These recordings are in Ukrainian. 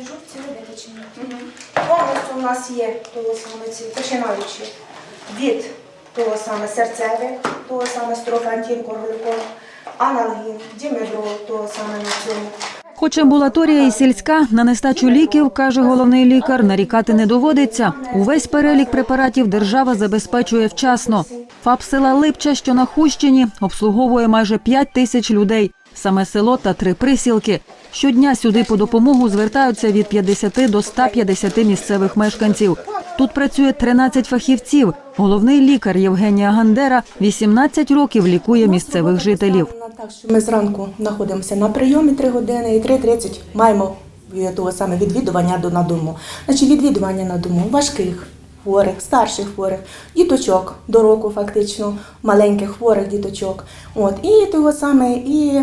дежурці видихачення. Повністю у нас є того саме ці, починаючи від того саме серцевих, того саме строфантін, корглюкон, аналгін, дімедрол, того саме на цьому. Хоч амбулаторія і сільська на нестачу ліків, каже головний лікар, нарікати не доводиться. Увесь перелік препаратів держава забезпечує вчасно. ФАП села Липча, що на Хущині, обслуговує майже 5 тисяч людей. Саме село та три присілки. Щодня сюди по допомогу звертаються від 50 до 150 місцевих мешканців. Тут працює 13 фахівців. Головний лікар Євгенія Гандера 18 років лікує місцевих жителів. Так, що ми зранку знаходимося на прийомі 3 години і 3.30 маємо того саме відвідування до на дому. Значить, відвідування на дому важких хворих, старших хворих, діточок до року, фактично, маленьких хворих діточок. От, і того саме, і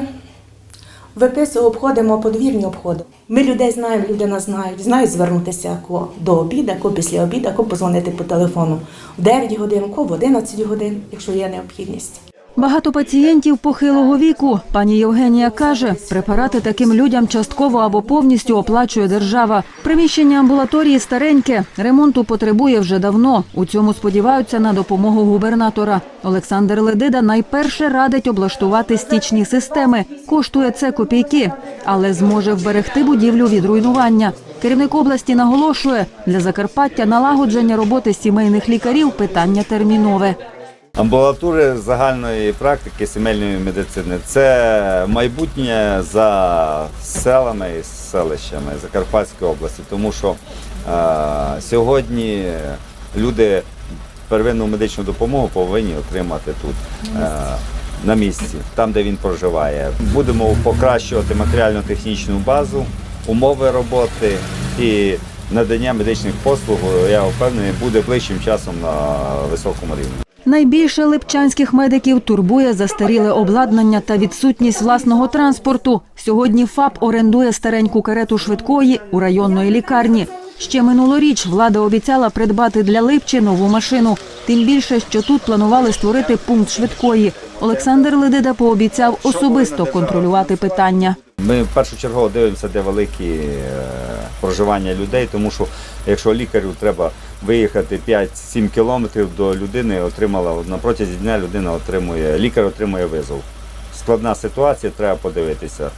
виписуємо, обходимо подвірні обходи. Ми людей знаємо, люди нас знають, знають звернутися ко до обіду, ко після обіду, ко позвонити по телефону в 9 годин, ко в 11 годин, якщо є необхідність. Багато пацієнтів похилого віку. Пані Євгенія каже, препарати таким людям частково або повністю оплачує держава. Приміщення амбулаторії стареньке, ремонту потребує вже давно. У цьому сподіваються на допомогу губернатора. Олександр Ледида найперше радить облаштувати стічні системи. Коштує це копійки, але зможе вберегти будівлю від руйнування. Керівник області наголошує, для Закарпаття налагодження роботи сімейних лікарів питання термінове. Амбулатури загальної практики сімейної медицини це майбутнє за селами і селищами Закарпатської області, тому що е, сьогодні люди первинну медичну допомогу повинні отримати тут. Е, на місці, там де він проживає. Будемо покращувати матеріально-технічну базу, умови роботи і надання медичних послуг, я впевнений, буде ближчим часом на високому рівні. Найбільше липчанських медиків турбує застаріле обладнання та відсутність власного транспорту. Сьогодні ФАП орендує стареньку карету швидкої у районної лікарні. Ще минулоріч влада обіцяла придбати для Липчі нову машину. Тим більше, що тут планували створити пункт швидкої. Олександр Ледида пообіцяв особисто контролювати питання. Ми першочергово дивимося, де великі е, проживання людей, тому що якщо лікарю треба виїхати 5-7 кілометрів до людини, отримала на протязі дня людина отримує, лікар отримує визов. Складна ситуація, треба подивитися.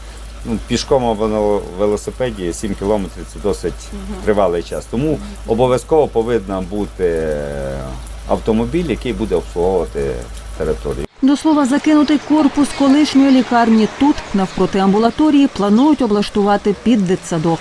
Ну, пішком або на велосипеді 7 кілометрів це досить тривалий час. Тому обов'язково повинна бути е, автомобіль, який буде обслуговувати територію. До слова, закинутий корпус колишньої лікарні тут, навпроти амбулаторії, планують облаштувати під дитсадок.